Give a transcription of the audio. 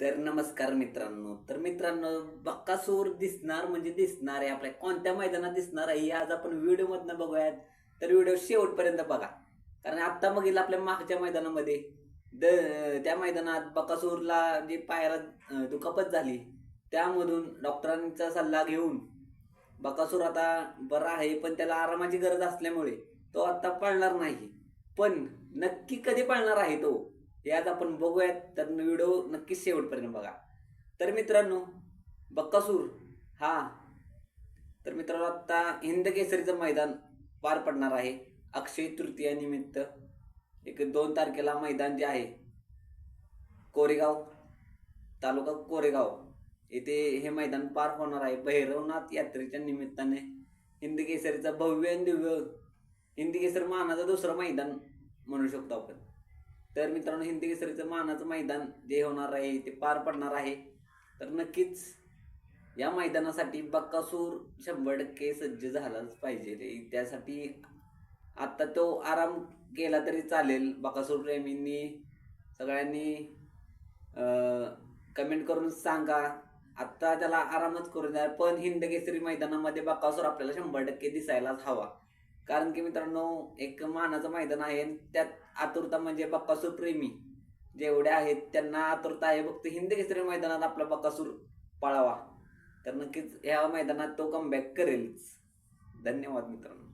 तर नमस्कार मित्रांनो. तर मित्रांनो बक्कासूर दिसणार म्हणजे दिसणार आहे आपल्या. कोणत्या मैदानात दिसणार आहे हे आज आपण व्हिडिओमधनं बघूयात. तर व्हिडिओ शेवटपर्यंत बघा. कारण आत्ता बघितलं आपल्या मागच्या मैदानामध्ये. द त्या मैदानात बक्कासूरला जे पायाला दुखापत झाली त्यामधून डॉक्टरांचा सल्ला घेऊन बकासूर आता बरा आहे पण त्याला आरामाची गरज असल्यामुळे तो आत्ता पळणार नाही. पण नक्की कधी पळणार आहे तो? हे आज आपण बघूयात. तर व्हिडिओ नक्कीच शेवटपर्यंत बघा. तर मित्रांनो बक्कासूर हा तर मित्रांनो आत्ता हिंद केसरीचं मैदान पार पडणार आहे. अक्षय तृतीयानिमित्त एक दोन तारखेला मैदान जे आहे कोरेगाव तालुका कोरेगाव येथे हे मैदान पार होणार आहे. भैरवनाथ यात्रेच्या निमित्ताने हिंद केसरीचं भव्य आणि दिव्य हिंदी केसर मानाचं दुसरं मैदान म्हणू शकतो आपण. तर मित्रांनो हिंदी केसरीचं मानाचं मैदान जे होणार आहे ते पार पडणार आहे. तर नक्कीच या मैदानासाठी बक्कासूर शंभर टक्के सज्ज झालाच पाहिजे त्यासाठी आत्ता तो आराम केला तरी चालेल. बकासूर प्रेमींनी सगळ्यांनी कमेंट करून सांगा. आत्ता त्याला आरामच करून द्या. पण हिंद केसरी मैदानामध्ये बकासूर आपल्याला शंभर टक्के दिसायलाच हवा. कारण की मित्रांनो एक मानाचं मैदान आहे आणि त्यात आतुरता म्हणजे बक्कासूर प्रेमी. जेवढे आहेत त्यांना आतुरता आहे. फक्त हिंद केसरी मैदानात आपला बक्कासूर पळावा. तर नक्कीच ह्या मैदानात तो कमबॅक करेलच. धन्यवाद मित्रांनो.